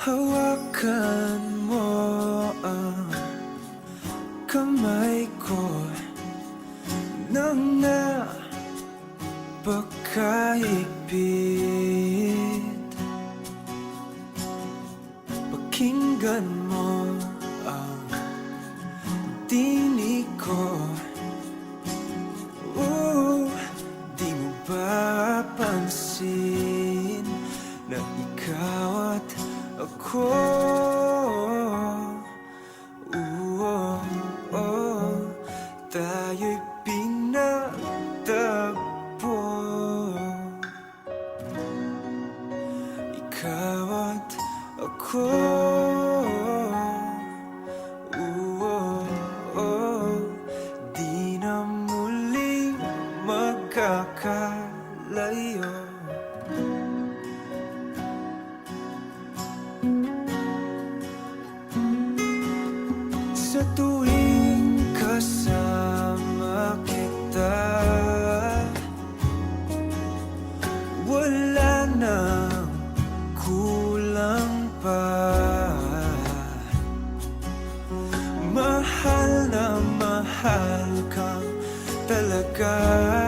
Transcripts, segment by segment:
Hawakan mo ang kamay ko. Nang napakahigpit Pakinggan mo ako Ooh, oh, oh, tayo'y pinagtagpo. Ikaw at ako. Ooh, oh, oh, di na muling magkakalayo Sa tuwing kasama kita. Wala nang kulang pa. Mahal na mahal kang talaga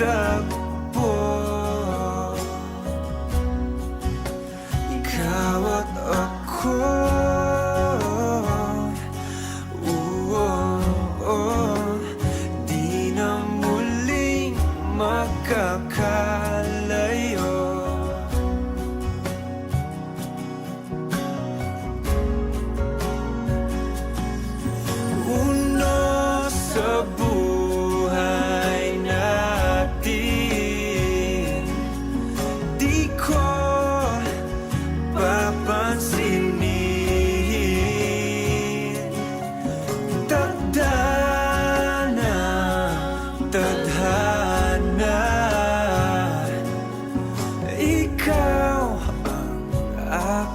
pinagtagpo Ikaw at ako. Ooh, oh, oh. Di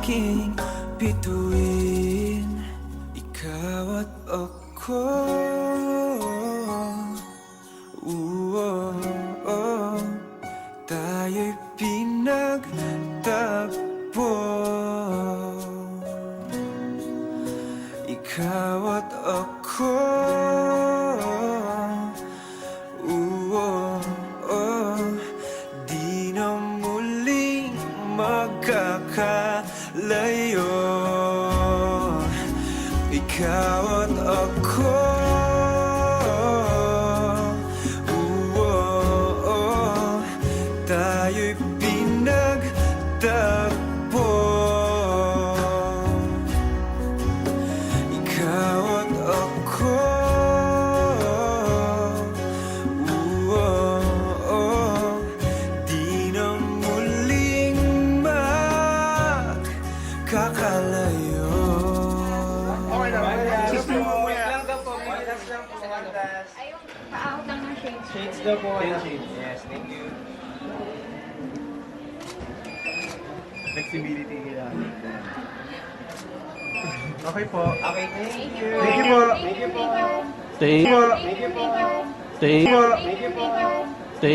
aking bituin Ikaw at ako. Ooh, oh, oh. Tayo'y pinagtagpo Ikaw at ako magkakalayo Ikaw at ako magkakalayo Okay lang. Cheese Cheese po. po. Wait lang daw po. Relax lang po. Mandas. Ayun, paahot lang ng shades. Shades daw po. Shades. Yes, thank you. Flexibility kailangan. Okay po. Okay, thank you. Thank you po. Thank you po. Thank you. Thank you po. Thank you. Thank you po.